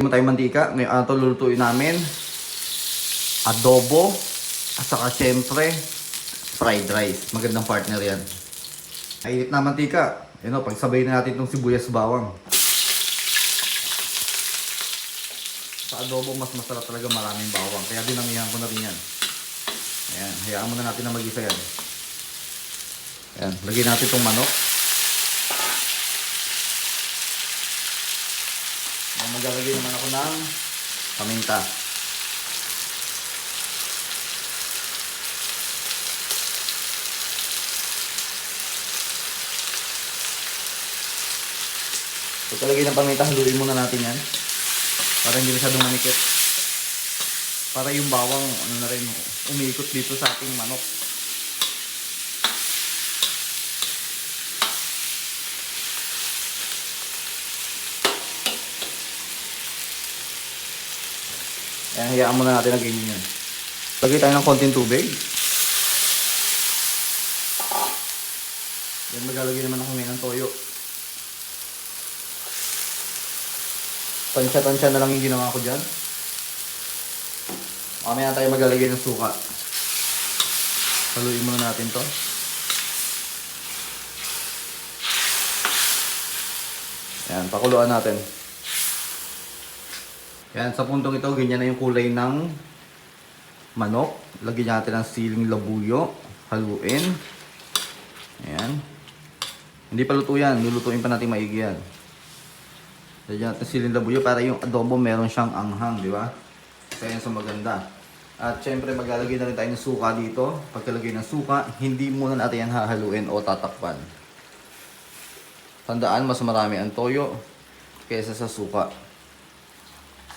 Hindi tayo mantika. Ngayon, ano ito lulutuin namin? Adobo. At saka syempre, fried rice. Magandang partner yan. Mainit na mantika. Yun o, pagsabay na natin itong sibuyas bawang. Sa adobo, mas masarap talaga maraming bawang. Kaya dinamihan ko na rin yan. Ayan, hayaan muna natin na mag-isa yan. Ayan, lagyan natin itong manok. Maglalagay naman ako ng paminta. So, talagay ng paminta, haluin muna natin yan. Para hindi masyadong manikit. Para yung bawang, ano na rin, umiikot dito sa ating manok. Ayan, hayaan muna natin na ganyan yan. Lagay tayo ng konting tubig. Yan, maglalagay naman ako ngayon ng toyo. Tansya-tansya na lang yung ginawa ko dyan. Mamaya tayo maglalagay ng suka. Haluin muna natin to. Yan, pakuluan natin. Yan, sa puntong ito, ganyan na yung kulay ng manok. Lagyan natin ng siling labuyo. Haluin. Ayan. Hindi pa luto yan. Lulutuin pa natin maigi yan. Lagyan natin siling labuyo para yung adobo meron siyang anghang, di ba? Kaya yan sa maganda. At syempre maglalagay na rin tayo ng suka dito. Pagkalagay ng suka, hindi muna natin yan hahaluin o tatakpan. Tandaan, mas marami ang toyo kaysa sa suka.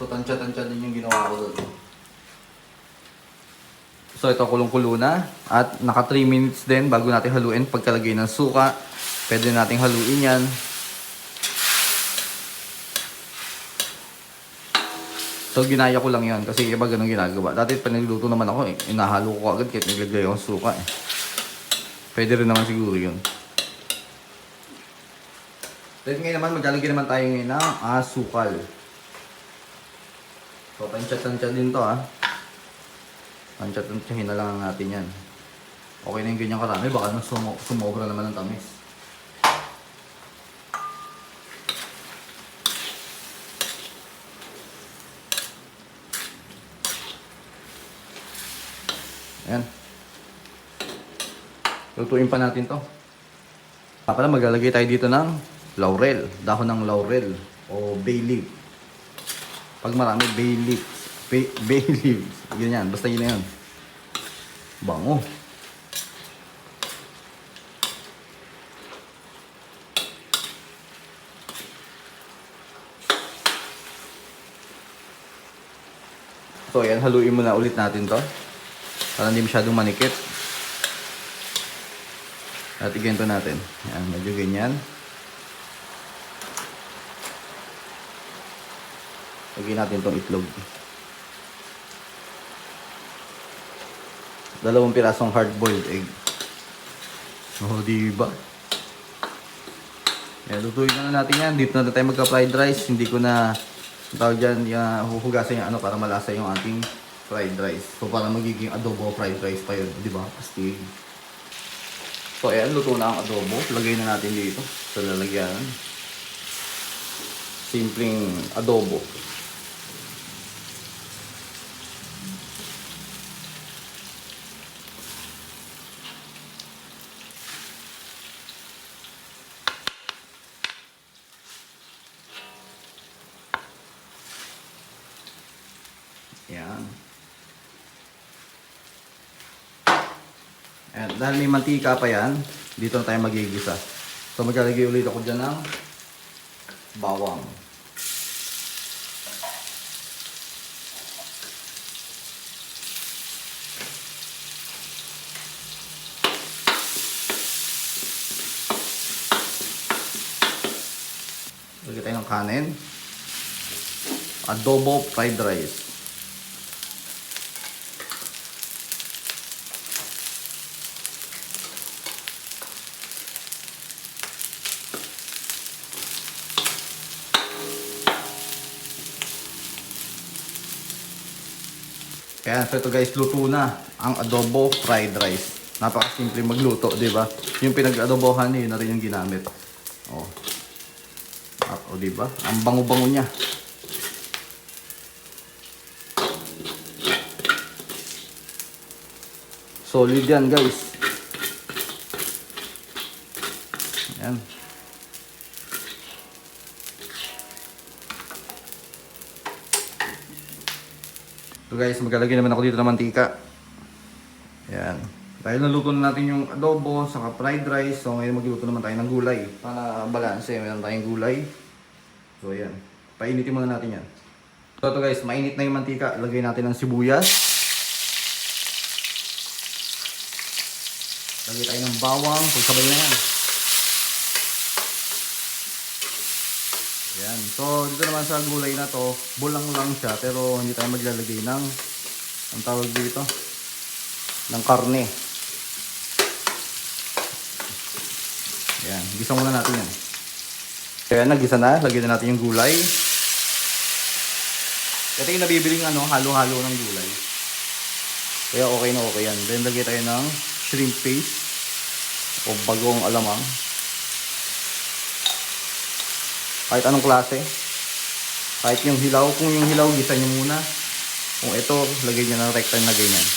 So, tansya-tansya din yung ginawa ko doon. So, ito kulong-kulo na. At naka 3 minutes din bago natin haluin. Pagkalagay ng suka, pwede nating haluin yan. So, ginaya ko lang yan kasi iba ganun ginagawa. Dati pa nagluto naman ako eh. Inahalo ko agad kahit naglagay ako ng suka eh. Pwede rin naman siguro yun. Then ngayon naman, maglalagay naman tayo ngayon ng asukal. So, tansya-tansya din to ah. Tansya-tansyahin na lang natin yan. Okay na yung ganyan karami, baka nang sumo sumobra naman ng tamis. Ayan. Lutuin pa natin to. Pala maglalagay tayo dito ng laurel. Dahon ng laurel o bay leaf. Pag marami bay leaf. Bay, bay leaf. Ganyan. Basta yun na yun. Bango. So, ayan. Haluin muna ulit natin to. Para hindi masyadong manikit. At iganto natin. Ayan, medyo ganyan. Lagyan natin tong itlog. Dalawang pirasong hard-boiled egg. Oh, di ba? Yan, lutuin na natin yan. Dito na tayo magka-fried rice. Hindi ko na tawag dyan, yung huhugasan yung ano para malasa yung ating fried rice. So, para magiging adobo fried rice pa yun. Di ba? Astig. So, ayan, luto na ang adobo. Lagay na natin dito sa lalagyan. Simpleng adobo. Ayan. Ayan, dahil may mantika pa yan, dito na tayo magigisa. So maglalagay ulit ako dyan ng bawang. Lagay tayo ng kanin. Adobo fried rice. Kaya so ito guys, luto na ang adobo fried rice. Napakasimple magluto, di ba? Yung pinag-adobohan, yun na rin yung ginamit. Oh. Ah, O, di ba? Ang bango-bango niya. Solid yan, guys. Yan. So guys, maglalagay naman ako dito ng mantika. Yan. Dahil naluto na natin yung adobo, saka fried rice, so ngayon magluto naman tayo ng gulay. Para balanse, meron tayong gulay. So ayan. Painitin muna natin yan. So ito guys, mainit na yung mantika. Lagay natin ng sibuyas. Lagay tayo ng bawang, pagsabay na yan. Yan. So, dito naman sa gulay na to, bulang lang siya, pero hindi tayo maglalagay ng, ang tawag dito, ng karne. Yan. Gisa muna natin yan. Kaya nagisa na, lagyan na natin yung gulay. Ito yung nabibiling ano, halo-halo ng gulay. Kaya okay na okay yan. Then lagay tayo ng shrimp paste o bagong alamang. Kahit anong klase. Kahit yung hilaw. Kung yung hilaw, gisa nyo muna. Kung ito, lagay nyo ng rectangle na ganyan.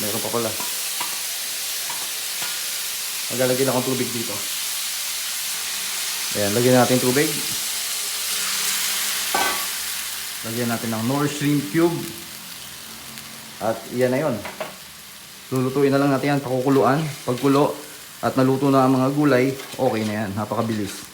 Meron pa pala. Maglalagay na akong tubig dito. Ayan, lagyan natin tubig. Lagyan natin ng Nor Shrimp Cube. At iyan na yon. Lulutuin na lang natin yan, pakukuluan. Pagkulo at naluto na ang mga gulay, okay na yan. Napakabilis.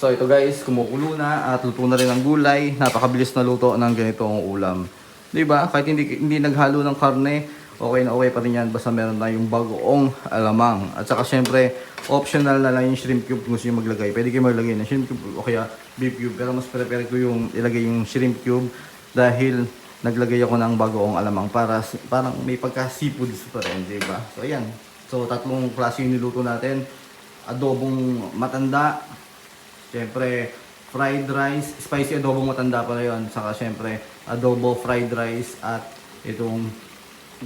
So ito guys, kumukulo na at luto na rin ang gulay. Napakabilis na luto ng ganitong ulam. 'Di ba? Kahit hindi hindi naghalo ng karne, okay na okay pa rin yan basta meron tayong bagoong alamang. At saka syempre, optional na lang yung shrimp cube kung gusto nyo maglagay. Pwede kayo maglagay ng shrimp cube o kaya beef cube. Pero mas prefer ko yung ilagay yung shrimp cube dahil naglagay ako ng bagoong alamang para parang may pagka seafood pa rin, 'di ba? So ayan. So tatlong klase yung niluto natin. Adobong matanda, Siyempre, fried rice, spicy adobo matanda pala yun. Saka siyempre, adobo fried rice at itong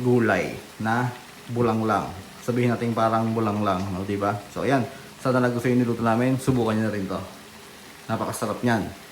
gulay na bulang lang. Sabihin natin parang bulang lang, no, di ba? So, ayan. Sana nagustuhan niluto namin, subukan nyo na rin to. Napakasarap niyan.